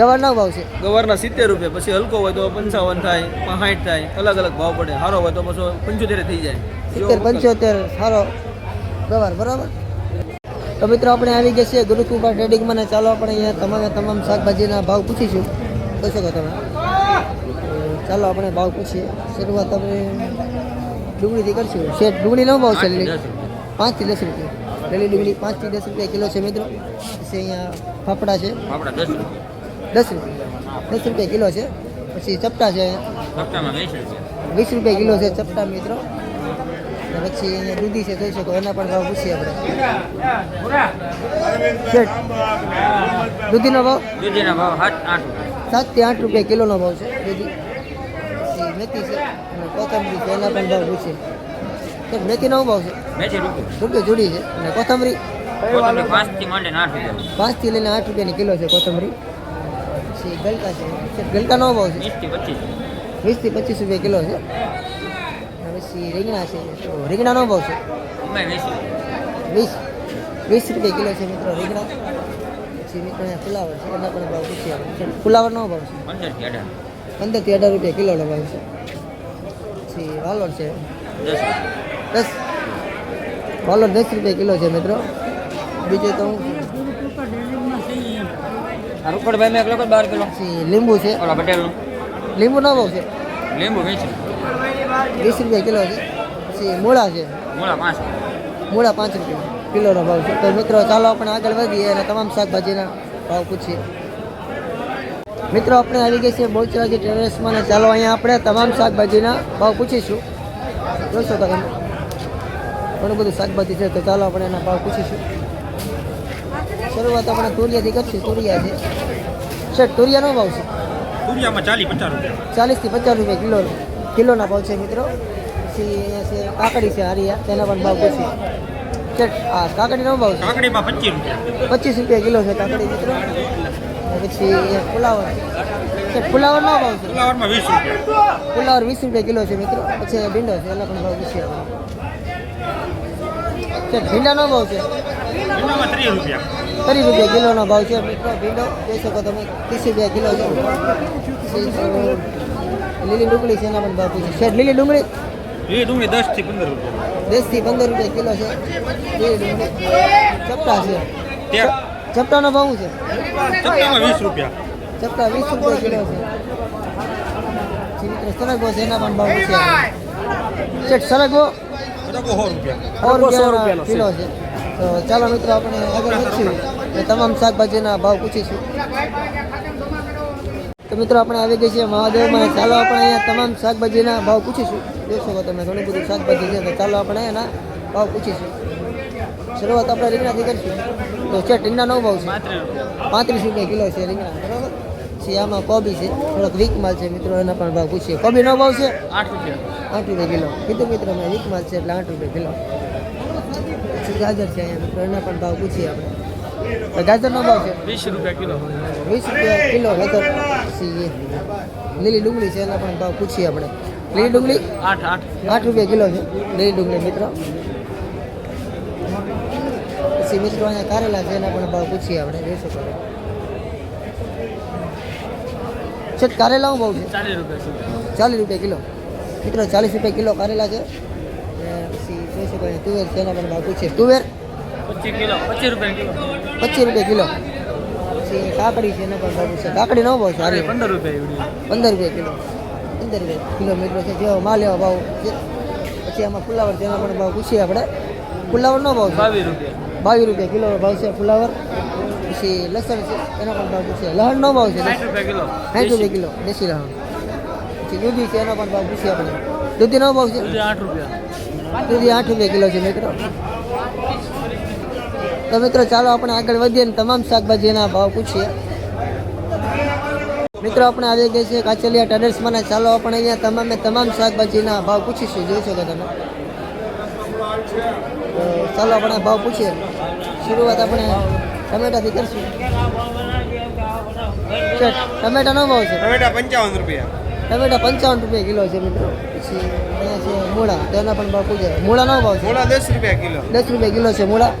ગવારના ભાવ છે? ગવારના સિત્તેર રૂપિયા પછી હલકો હોય તો પંચાવન થાય સાઠ થાય અલગ અલગ ભાવ પડે. સારો હોય તો પછી પંચોતેર થઈ જાય. સિત્તેર પંચોતેર સારો ગવાર બરાબર? તો મિત્રો આપણે આવી ગયા છીએ ગુરુકૃપા ટ્રેડિંગમાં ને ચાલો આપણે અહીંયા તમામે તમામ શાકભાજીના ભાવ પૂછીશું. કહી શકો તમે? ચાલો આપણે ભાવ પૂછીએ. શરૂઆત આપણે ડુંગળીથી કરશું. શેઠ ડુંગળીનો ભાવ છે પાંચથી દસ રૂપિયા. લીલી ડુંગળી પાંચથી દસ રૂપિયા કિલો છે મિત્રો. પછી અહીંયા ફાફડા છે. ફાફડા દસ દસ રૂપિયા દસ રૂપિયા કિલો છે. પછી ચપટા છે. વીસ રૂપિયા. કિલો છે ચપટા મિત્રો. પછી અહીંયા દૂધી છે જોઈ શકો એના પણ ભાવ પૂછીએ આપણે. દૂધીનો ભાવ? દૂધીનો ભાવ સાતથી આઠ રૂપિયા. કિલોનો ભાવ છે દૂધી. મેથી છે અને કોથમરી છે એના પણ ભાવ પૂછીએ. મેથીનો ભાવ છે? રૂપિયા જોડી છે. અને કોથમરી? પાંચથી લઈને આઠ રૂપિયાની કિલો છે કોથમરી. પછી ગલકા છે. ગલકાનો ભાવ છે. વીસથી પચીસ. પચીસ રૂપિયા કિલો છે. પછી રીંગણા છે. તો રીંગણાનો ભાવ છે? વીસ. વીસ. રૂપિયા કિલો છે મિત્રો રીંગણા. પછી મિત્રો અહીંયા ફુલાવર છે. એના પણ ભાવ પૂછી આપણે ફુલાવરનો ભાવ છે. પંદરથી અઢાર. રૂપિયા કિલોનો ભાવ છે. પછી વાલોર છે. દસ. દસ. વાલોર દસ રૂપિયા કિલો છે મિત્રો. બીજું તો હું આ રોકડભાઈ મેં એક લોકો બાર કિલો. લીંબુ છે. ઓલા પટેલનું. લીંબુનો ભાવ છે. લીંબુ વીસ વીસ રૂપિયા કિલો છે. પછી મૂળા છે. મૂળા પાંચ. મૂળા પાંચ રૂપિયા. કિલોનો ભાવ છે. તો મિત્રો ચાલો આપણે આગળ વધીએ અને તમામ શાકભાજીના ભાવ પૂછીએ. મિત્રો આપણે આવી ગયા છીએ બહુચરાજી ટેરેસમાં ને ચાલો અહીંયા આપણે તમામ શાકભાજીના ભાવ પૂછીશું. જોશો તો તમે. ઘણું બધું શાકભાજી છે તો ચાલો આપણે એના ભાવ પૂછીશું. શરૂઆત આપણે તુરિયાથી કરશું. તુરિયા છે. શેઠ ટુરિયાનો ભાવ છે. ટુરિયામાં ચાલીસ પચાસ રૂપિયા. ચાલીસથી પચાસ રૂપિયા કિલો કિલોના ભાવ છે મિત્રો. પછી અહીંયા છે કાકડી છે હારિયા તેના પણ ભાવ પૂછી છે આ કાકડીનો ભાવ છે. કાકડીમાં પચીસ રૂપિયા. પચીસ રૂપિયા કિલો છે કાકડી મિત્રો. પછી ફુલાવર. છે ફુલાવરનો ભાવ છે. ફુલાવરમાં વીસ રૂપિયા. ફુલાવર વીસ રૂપિયા કિલો છે મિત્રો. પછી ભીંડો છે એના પણ ભાવ પૂછીએ છે? ભીંડાનો ભાવ છે? ત્રીસ રૂપિયા. ત્રીસ રૂપિયા કિલોનો ભાવ છે. ભીંડો જોઈ શકો તમે ત્રીસ રૂપિયા કિલો છે. લીલી ડુંગળી છે એના પણ ભાવ છે શેઠ લીલી ડુંગળી? લીલી ડુંગળી દસથી પંદર રૂપિયા. દસથી પંદર રૂપિયા કિલો છે. લીલી ડુંગળી. ચપટા છે. ચપટાનો ભાવ છે? ચપટામાં વીસ રૂપિયા. ચપટા વીસ રૂપિયા કિલો છે. સરગવો છે એના પણ ભાવ છે શેઠ સરગવો? સો કિલો છે. તો ચાલો મિત્રો આપણે આગળ વધશું તમામ શાકભાજીના ભાવ પૂછીશું. તો મિત્રો આપણે આવી ગઈ છીએ મહાદેવમાં. ચાલો આપણે અહીંયા તમામ શાકભાજીના ભાવ પૂછીશું. જોશો તમે ઘણું બધું શાકભાજી છે તો ચાલો આપણે એના ભાવ પૂછીશું. શરૂઆત આપણે રીંગણાથી કરીશું. તો છે ટીંડાનો ભાવ છે. પાંત્રીસ રૂપિયા. કિલો છે રીંગણા બરાબર? પછી આમાં કોબી છે થોડોક વીક માલ છે મિત્રો એના પણ ભાવ પૂછીએ. કોબીનો ભાવ છે? આઠ રૂપિયા. આઠ રૂપિયા કિલો. કીધું મિત્રો મેં વીક માલ છે એટલે આઠ રૂપિયા કિલો. પછી ગાજર છે અહીંયા. મિત્રો એના પણ ભાવ પૂછીએ આપણે. ગાજરનો ભાવ છે? વીસ રૂપિયા કિલો. વીસ રૂપિયા કિલો ગાજર પછી લીલી ડુંગળી છે એના પણ ભાવ પૂછીએ આપણે. લીલી ડુંગળી? આઠ આઠ. આઠ રૂપિયા કિલો છે. લીલી ડુંગળી મિત્રો. પછી મિત્રો અહીંયા કારેલા છે એના પણ ભાવ પૂછીએ આપણે. છો. છે કારેલાનો ભાવ છે. ચાલીસ રૂપિયા કિલો. મિત્રો ચાલીસ રૂપિયા કિલો કારેલા છે. પછી જોઈ શકો તુવેર છે એના પણ ભાવ પૂછે. તુવેર? પચીસ કિલો પચીસ રૂપિયા કિલો. પચીસ રૂપિયા કિલો. પછી કાકડી છે એના પણ ભાવ છે કાકડી નો ભાવ છે હારી પંદર રૂપિયા પંદર રૂપિયા કિલો. પંદર રૂપિયા કિલો મિત્રો છે. જેવો માલ એવો ભાવ છે. પછી આમાં ફુલાવર એના પણ ભાવ પૂછીએ આપણે. ફુલાવરનો ભાવ છે. બાવીસ રૂપિયા. બાવીસ રૂપિયા કિલો ભાવ છે ફુલાવર. પછી લસણ છે એનો પણ ભાવ પૂછીએ. લહણનો ભાવ છે. સાઠ રૂપિયા કિલો. સાઠ રૂપિયા કિલો. દેશી લહણ. પછી દૂધી છે એનો પણ ભાવ પૂછીએ આપણે. દૂધીનો ભાવ છે? દૂધી આઠ રૂપિયા. દૂધી આઠ રૂપિયા કિલો છે મિત્રો. તો મિત્રો ચાલો આપણે આગળ વધીએ ને તમામ શાકભાજીના ભાવ પૂછીએ. મિત્રો આપણે આવી ગયા છે કાચલિયા ટ્રેડર્સમાં ચાલો આપણે અહીંયા તમામે તમામ શાકભાજીના ભાવ પૂછીશું. જોઈ શકો તમે. ચાલો આપણે ભાવ પૂછીએ. શરૂઆત આપણે ટમેટાથી કરશું. છે, ટમેટાનો ભાવ છે. ટમેટા પંચાવન રૂપિયા. ટમેટા પંચાવન રૂપિયા કિલો છે મિત્રો. પછી અહીંયા છે મૂળા તેના પણ ભાવ પૂછે મૂળાનો ભાવ છે. મોડા દસ રૂપિયા કિલો. દસ રૂપિયા કિલો છે મૂળા.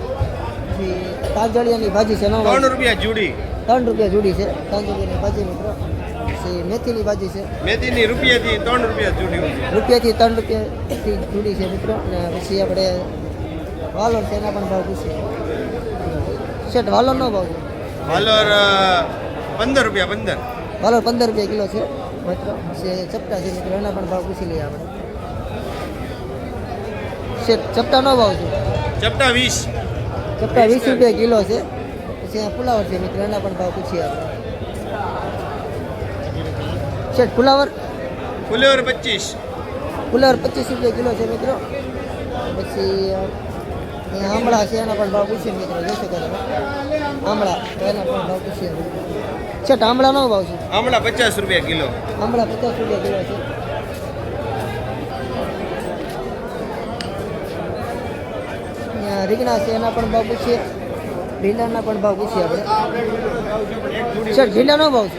પછી તાંજળિયાની ભાજી છે નવ ત્રણ રૂપિયા જુડી. ત્રણ રૂપિયા જોડી છે રૂપિયાની ભાજી મિત્રો. પછી મેથીની ભાજી છે. મેથીની રૂપિયાથી ત્રણ રૂપિયા જુડી રૂપિયાથી ત્રણ રૂપિયાથી જોડી છે મિત્રો. અને પછી આપણે વાલોર છે એના પણ ભાવ પૂછીએ. શેઠ વાલોરનો ભાવ વાલોર પંદર રૂપિયા પંદર. વાલોર પંદર રૂપિયા કિલો છે. મિત્રો ચપટા છે મિત્રો એના પણ ભાવ પૂછી લઈએ આપણે. ચપટાનો ભાવ છે? ચપટા વીસ. ચપટા વીસ રૂપિયા કિલો છે. પછી આ ફુલાવર છે મિત્રો એના પણ ભાવ પૂછીએ આપણે. શેઠ ફુલાવર? ફુલાવર પચીસ. ફુલાવર પચીસ રૂપિયા કિલો છે મિત્રો. પછી આમળા છે એના પણ ભાવ પૂછીએ મિત્રો જોઈ શકો તમે આમળા એના પણ ભાવ પૂછીએ શેઠ આમળાનો ભાવ છે. આમળા પચાસ રૂપિયા કિલો. આમળા પચાસ રૂપિયા કિલો છે. રીંગણા છે એના પણ ભાવ પૂછીએ. ભીંડાના પણ ભાવ પૂછીએ આપણે. સર ભીંડાનો ભાવ છે?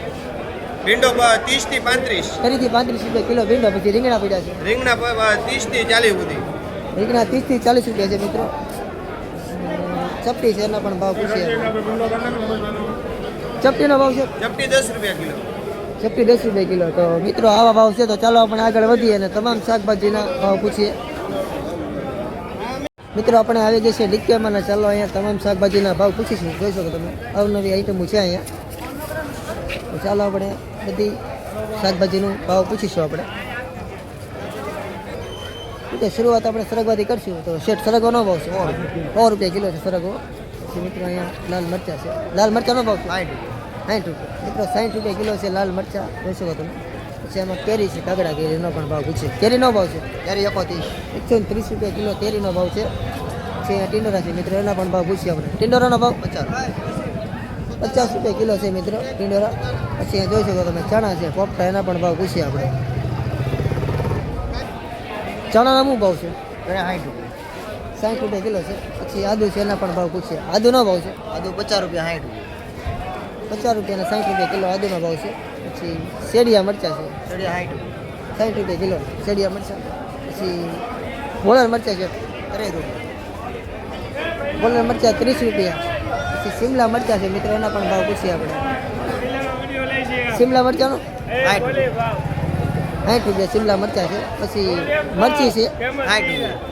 ભીંડો ત્રીસથી પાંત્રીસ. ફરીથી પાંત્રીસ રૂપિયા કિલો ભીંડા પછી રીંગણા પડ્યા છે. રીંગણા ત્રીસથી ચાલીસ સુધી. રીંગણા ત્રીસથી ચાલીસ રૂપિયા છે મિત્રો. ચપટી છે એના પણ ભાવ પૂછીએ. ચપટીનો ભાવ છે? ચપટી દસ રૂપિયા કિલો. ચપટી દસ રૂપિયા કિલો. તો મિત્રો આવા ભાવ છે તો ચાલો આપણે આગળ વધીએ અને તમામ શાકભાજીના ભાવ પૂછીએ. મિત્રો આપણે આવી જશે ડિક્કેમાં ચાલો અહીંયા તમામ શાકભાજીના ભાવ પૂછીશું જોઈ શકો તમે અવનવી આઈટમો છે અહીંયા. તો ચાલો આપણે બધી શાકભાજીનું ભાવ પૂછીશું આપણે. તો શરૂઆત આપણે સરગવાથી કરશું. તો શેઠ સરગવાનો ભાવ છે. સો રૂપિયા કિલો છે સરગવો. પછી મિત્રો અહીંયા લાલ મરચા છે. લાલ મરચાનો ભાવ છે? સાઠ રૂપિયા. મિત્રો સાઠ રૂપિયા કિલો છે લાલ મરચા. જોઈ શકો તમે. પછી એમાં કેરી છે કાગડા કેરીનો પણ ભાવ પૂછે. કેરીનો ભાવ છે? કેરી એકોતેર એકસો ને ત્રીસ રૂપિયા કિલો કેરીનો ભાવ છે. પછી અહીંયા ટિંડોરા છે મિત્રો. એના પણ ભાવ પૂછીએ આપણે. ટિંડોરાનો ભાવ? પચાસ. પચાસ રૂપિયા કિલો છે મિત્રો ટીંડોરા. પછી અહીંયા જોઈ શકો તમે ચણા છે પોપટા એના પણ ભાવ પૂછીએ આપણે. ચણાના શું ભાવ છે? સાઠ રૂપિયા. કિલો છે. પછી આદુ છે એના પણ ભાવ પૂછીએ. આદુનો ભાવ છે. આદુ પચાસ રૂપિયા સાઠ રૂપિયા. પચાસ રૂપિયાના સાઠ રૂપિયા કિલો આદુનો ભાવ છે. પછી શેડિયા મરચા છે. શેડિયા સાઠ સાઠ રૂપિયા કિલો શેડિયા મરચા. પછી ગોળર મરચા છે ત્રીસ રૂપિયા. ગોળર મરચા ત્રીસ રૂપિયા. પછી શિમલા મરચા છે મિત્રો એના પણ ભાવ પૂછીએ આપણે. શિમલા મરચાનો? સાઠ રૂપિયા. સાઠ રૂપિયા શિમલા મરચા છે. પછી મરચી છે. સાઠ રૂપિયા.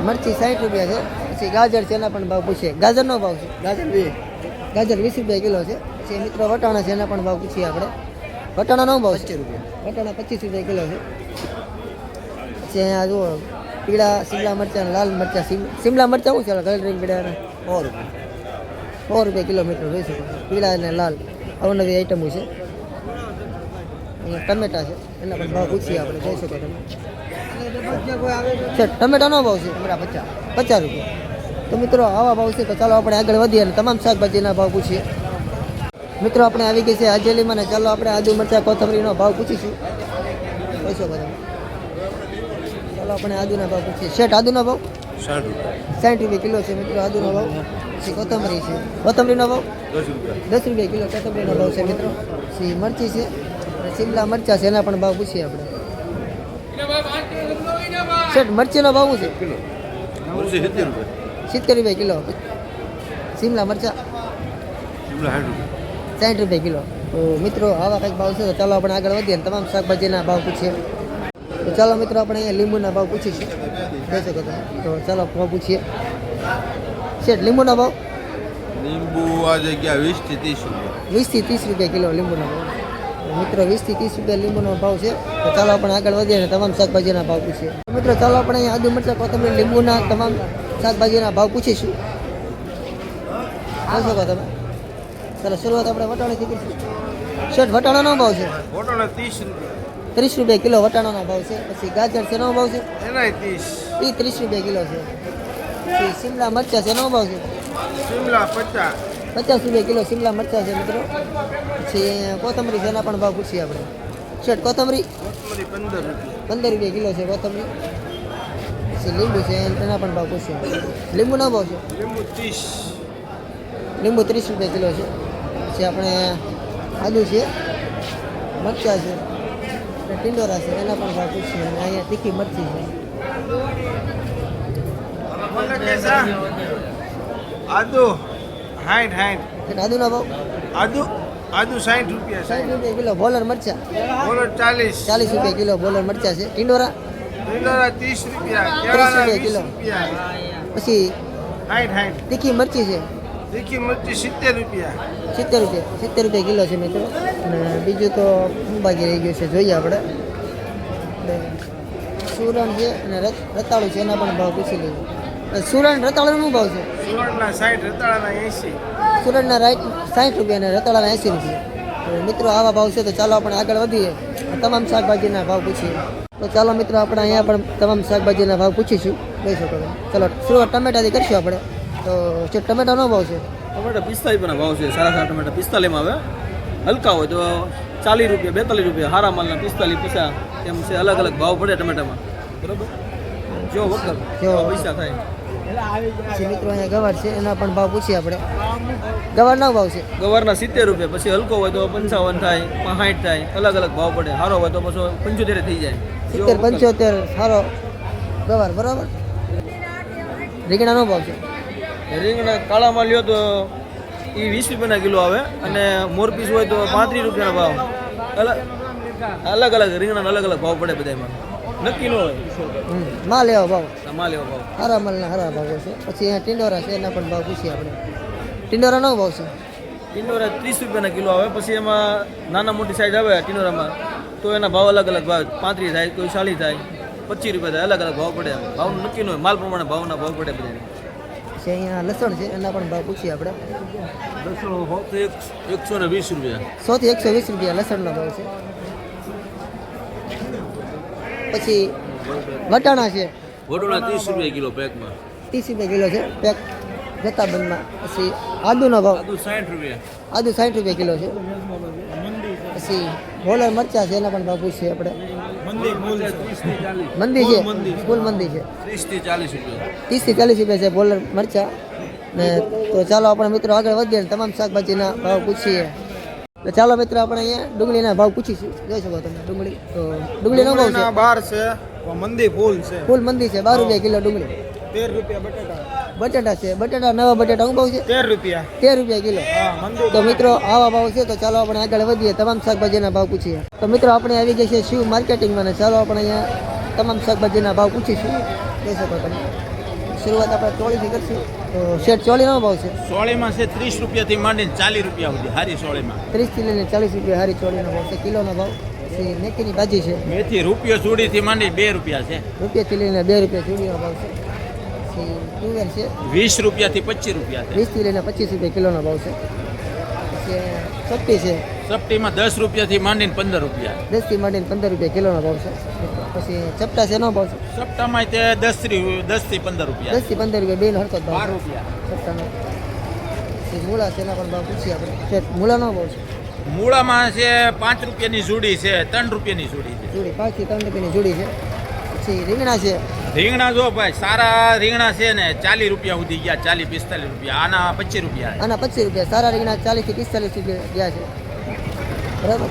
મરચી સાઠ રૂપિયા છે. પછી ગાજર છે એના પણ ભાવ પૂછીએ ગાજરનો ભાવ છે. ગાજર વીસ ગાજર વીસ રૂપિયા કિલો છે. પછી મિત્રો વટાણા છે એના પણ ભાવ પૂછીએ આપણે. વટાણાનો ભાવ પચીસ રૂપિયા. વટાણા પચીસ રૂપિયા કિલો છે. પછી અહીંયા જુઓ પીળા શિમલા મરચાં લાલ મરચાં. શિમ- શિમલા મરચાં શું છે? કલરિંગ પીળા સો રૂપિયા. સો રૂપિયા કિલોમીટર જોઈ શકો પીળા અને લાલ. અવનવી આઈટમો છે. અહીંયા ટમેટા છે. એના પણ ભાવ પૂછીએ આપણે જોઈ શકો તમે છે ટમેટાનો ભાવ છે પચાસ પચાસ રૂપિયા. તો મિત્રો આવા ભાવ છે તો ચાલો આપણે આગળ વધીએ અને તમામ શાકભાજીના ભાવ પૂછીએ. મિત્રો આપણે આવી ગઈ છે હાજેલીમાં ને ચાલો આપણે આદુ મરચા કોથમરીનો ભાવ પૂછીશું. જોઈ શકો તમે ચાલો આપણે આદુના ભાવ પૂછીએ. શેઠ આદુનો ભાવ? સાઠ રૂપિયા. કિલો છે મિત્રો આદુનો ભાવ. પછી કોથમરી છે. કોથમરીનો ભાવ? દસ રૂપિયા કિલો કોથમરીનો ભાવ છે મિત્રો. પછી મરચી છે. શિમલા મરચા છે એના પણ ભાવ પૂછીએ આપણે. શેઠ મરચીનો ભાવ શું છે? સિત્તેર રૂપિયા. કિલો. શિમલા મરચા? સાઠ રૂપિયા. કિલો. તો મિત્રો આવા કંઈક ભાવ છે તો ચાલો આપણે આગળ વધીએ ને તમામ શાકભાજીના ભાવ પૂછીએ. તો ચાલો મિત્રો આપણે અહીંયા લીંબુના ભાવ પૂછીશું. કહી શકો તો ચાલો ભાવ પૂછીએ. શેઠ લીંબુના ભાવ? લીંબુ આ જગ્યા વીસથી ત્રીસ રૂપિયા. વીસથી ત્રીસ રૂપિયા કિલો લીંબુના ભાવ. મિત્રો વીસથી ત્રીસ રૂપિયા લીંબુનો ભાવ છે. તો ચાલો આપણે આગળ વધીએ અને તમામ શાકભાજીના ભાવ પૂછીએ. મિત્રો ચાલો આપણે અહીંયા આદુ મરચાં કોથમરી લીંબુના તમામ શાકભાજીના ભાવ પૂછીશું. આવી શકો તમે. ચાલો શરૂઆત આપણે વટાણાથી કરીશું. શેઠ વટાણાનો ભાવ છે? વટાણા ત્રીસ રૂપિયા. ત્રીસ રૂપિયા કિલો વટાણાનો ભાવ છે. પછી ગાજર છે ભાવ છે? એના ત્રીસ. એ ત્રીસ રૂપિયા કિલો છે. શિમલા મરચા છે ભાવ છે? શિમલા પચાસ. પચાસ રૂપિયા કિલો શિમલા મરચા છે મિત્રો. પછી કોથમરી છે એના પણ ભાવ પૂછીએ આપણે. શેઠ કોથમરી? પંદર રૂપિયા. કિલો છે કોથમરી. પછી લીંબુ છે એના પણ ભાવ પૂછીએ. લીંબુનો ભાવ છે? લીંબુ ત્રીસ. લીંબુ ત્રીસ રૂપિયા કિલો છે. પછી આપણે આદુ છે મરચા છે અને ટીંડોરા છે એના પણ ભાવ પૂછીએ. અને અહીંયા તીખી મરચી છે. આદુ. હાઠ હાઠ આદુનો ભાવ? આદુ આદુ સાઠ રૂપિયા સાઠ રૂપિયા કિલો બોલર મરચા. બોલર ચાલીસ. ચાલીસ રૂપિયા કિલો બોલર મરચા છે. ટિંડોરા? રીંગણા ત્રીસ રૂપિયા ત્રીસ રૂપિયા કિલો. પછી સાઠ સાઠ તીખી મરચી છે. તીખી મરચી સિત્તેર રૂપિયા. સિત્તેર રૂપિયા સિત્તેર રૂપિયા કિલો છે મિત્રો. અને બીજું તો બાકી રહી ગયું છે જોઈએ આપણે. સુરણ છે અને રત રતાળું છે એના પણ ભાવ પૂછી લઈએ. સુરણ રતાળાનો ભાવ છે? સુવર્ણના સાઠ રતાળાના એંસી સુરતના રાઈટ સાઠ રૂપિયા અને રતાળાના એંસી રૂપિયા. મિત્રો આવા ભાવ છે તો ચાલો આપણે આગળ વધીએ. તમામ શાકભાજીના ભાવ પૂછીએ. તો ચાલો મિત્રો આપણે અહીંયા પણ તમામ શાકભાજીના ભાવ પૂછીશું. લઈ શકો તમે ચલો શરૂઆત ટમેટાથી કરશું આપણે. તો જે ટમેટાનો ભાવ છે? ટમેટા પિસ્તાલીસ રૂપિયાના ભાવ છે. સારા સારા ટમેટા પિસ્તાલીસમાં આવે. હલકા હોય તો ચાલીસ રૂપિયા બેતાલીસ રૂપિયા. હારા માલના પિસ્તાલીસ પૈસા એમ છે. અલગ અલગ ભાવ પડે ટમેટામાં. બરોબર? જો વખત જો. પૈસા થાય. પછી મિત્રો અહીંયા ગવાર છે એના પણ ભાવ પૂછીએ આપણે. ગવારના ભાવ છે? ગવારના સિત્તેર રૂપિયા પછી હલકો હોય તો પંચાવન થાય સાઠ થાય અલગ અલગ ભાવ પડે. સારો હોય તો પછી પંચોતેર થઈ જાય. સિત્તેર પંચોતેર સારો ગવાર બરાબર? રીંગણાનો ભાવ છે? રીંગણા કાળામાં લ્યો તો એ વીસ રૂપિયાના કિલો આવે અને મોરપીસ હોય તો પાંત્રીસ રૂપિયાનો ભાવ. અલગ અલગ અલગ રીંગણાના અલગ અલગ ભાવ પડે બધામાં નક્કી ન હોય. માં માલ એવો ભાવ. માલ લેવા ભાવ. હારા માલના હારા ભાવ છે. પછી અહીંયા ટિંડોરા છે એના પણ ભાવ પૂછીએ આપણે. ટિંડોરાનો ભાવ છે? ટિંડોરા ત્રીસ રૂપિયાના કિલો આવે. પછી એમાં નાના મોટી સાઈઝ આવે ટિંડોરામાં તો એના ભાવ અલગ અલગ ભાવ. પાંત્રીસ થાય કોઈ ચાલીસ થાય પચીસ રૂપિયા થાય અલગ અલગ ભાવ પડે ભાવનું નક્કી ન હોય માલ પ્રમાણે ભાવના ભાવ પડે બધા પછી અહીંયા લસણ છે એના પણ ભાવ પૂછીએ આપણે. એકસો ને વીસ રૂપિયા. સોથી એકસો વીસ રૂપિયા લસણનો ભાવ છે. પછી વટાણા છે. વટાણા ત્રીસ રૂપિયા કિલો પેકમાં. ત્રીસ રૂપિયા કિલો છે. પેક જથ્થાબંધમાં પછી આદુનો ભાવ. આદુ સાઠ રૂપિયા. આદુ સાઠ રૂપિયા કિલો છે. પછી હોલર મરચા છે એના પણ ભાવ પૂછીએ આપણે. મંદી છે ફૂલ મંદી છે. ત્રીસથી ચાલીસ રૂપિયા. ત્રીસથી ચાલીસ રૂપિયા છે બોલર મરચા. ને તો ચાલો આપણા મિત્રો આગળ વધીએ તમામ શાકભાજીના ભાવ પૂછીએ. તો ચાલો મિત્રો આપણે અહીંયા ડુંગળીના ભાવ પૂછીશું જોઈ શકો તમે. ડુંગળી તો ડુંગળીનો ભાવ છે? બાર છે મંદી ફૂલ છે. ફૂલ મંદી છે બાર રૂપિયા કિલો ડુંગળી. તેર રૂપિયા બટાટા. બટાટા છે. બટાટા નવા બટાટા શું ભાવ છે? તેર રૂપિયા. તેર રૂપિયા કિલો. તો મિત્રો આવા ભાવ છે તો ચાલો આપણે આગળ વધીએ. તમામ શાકભાજીના ભાવ પૂછીએ. તો મિત્રો આપણે આવી છે શિવ માર્કેટિંગમાં ને ચાલો આપણે અહીંયા તમામ શાકભાજીના ભાવ પૂછીશું. જોઈ શકો તમે. શરૂઆત આપણે ચોળીથી કરશું. તો શેઠ ચોળીનો ભાવ છે? સોળીમાં છે ત્રીસ રૂપિયાથી માંડીને ચાલીસ રૂપિયા સુધી હારી સોળીમાં ત્રીસથી લઈને ચાલીસ રૂપિયા હારી ચોળીનો ભાવ છે. કિલોનો ભાવ પછી મેથીની ભાજી છે. મેથી રૂપિયો ચૂડીથી માંડી બે રૂપિયા છે. રૂપિયાથી લઈને બે રૂપિયા ચૂડીનો ભાવ છે. પછી તુવેર છે. વીસ રૂપિયાથી પચીસ રૂપિયા વીસથી લઈને પચીસ રૂપિયા કિલોનો ભાવ છે. પછી ચપટી છે. સપટીમાં દસ રૂપિયાથી માંડીને પંદર રૂપિયા. દસથી માંડીને પંદર રૂપિયા કિલોનો ભાવ છે. પછી ચપટા છે એનો ભાવ છે? ચપટામાં તે દસથી દસથી પંદર રૂપિયા. દસથી પંદર રૂપિયા બેનો હરકત ભાવ બાર રૂપિયા. ચપટાનો મૂળા છે એના પણ ભાવ પૂછીએ આપણે. મૂળાનો ભાવ છે? મૂળામાં છે પાંચ રૂપિયાની જોડી છે ત્રણ રૂપિયાની જોડી છે. જોડી પાંચથી ત્રણ રૂપિયાની જોડી છે. પછી રીંગણા છે? રીંગણા જો ભાઈ સારા રીંગણા છે ને ચાલીસ રૂપિયા સુધી ગયા ચાલીસ પિસ્તાલીસ રૂપિયા આના પચીસ રૂપિયા આના પચીસ રૂપિયા સારા રીંગણા ચાલીસથી પિસ્તાલીસ રૂપિયા ગયા છે. બરાબર?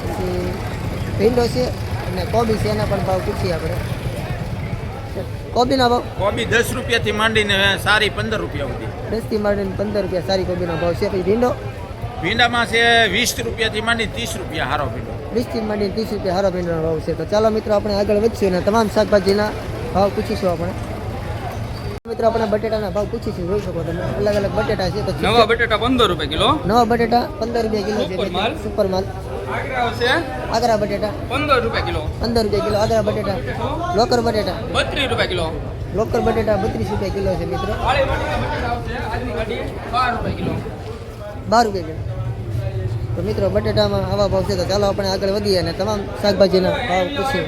પછી ભીંડો છે અને કોબી છે એના પણ ભાવ પૂછીએ આપણે. કોબીના ભાવ? કોબી દસ રૂપિયાથી માંડીને સારી પંદર રૂપિયા સુધી. દસથી માંડીને પંદર રૂપિયા સારી કોબીનો ભાવ છે. પછી ભીંડો? ભીંડામાં છે વીસ રૂપિયાથી માંડી ત્રીસ રૂપિયા હારો ભીંડો. વીસથી માંડીને ત્રીસ રૂપિયા હારો ભીંડાનો ભાવ છે. તો ચાલો મિત્રો આપણે આગળ વધશું અને તમામ શાકભાજીના ભાવ પૂછીશું આપણે. મિત્રો આપણે બટેટાના ભાવ પૂછીશું જોઈ શકો તમે. અલગ અલગ બટેટા છે તો નવા બટેટા પંદર રૂપિયા કિલો. નવા બટેટા પંદર રૂપિયા કિલો છે સુપર માલ. આગરા બટેટા. પંદર રૂપિયા કિલો. પંદર રૂપિયા કિલો આગરા બટેટા. લોકર બટેટા. બત્રીસ રૂપિયા કિલો. લોકર બટેટા બત્રીસ રૂપિયા કિલો છે મિત્રો. વાળી વાળી બટેટા આવશે. આજની ગાડી બાર રૂપિયા કિલો. બાર રૂપિયા કિલો. તો મિત્રો બટેટામાં આવા ભાવ છે તો ચાલો આપણે આગળ વધીએ અને તમામ શાકભાજીના ભાવ પૂછીએ.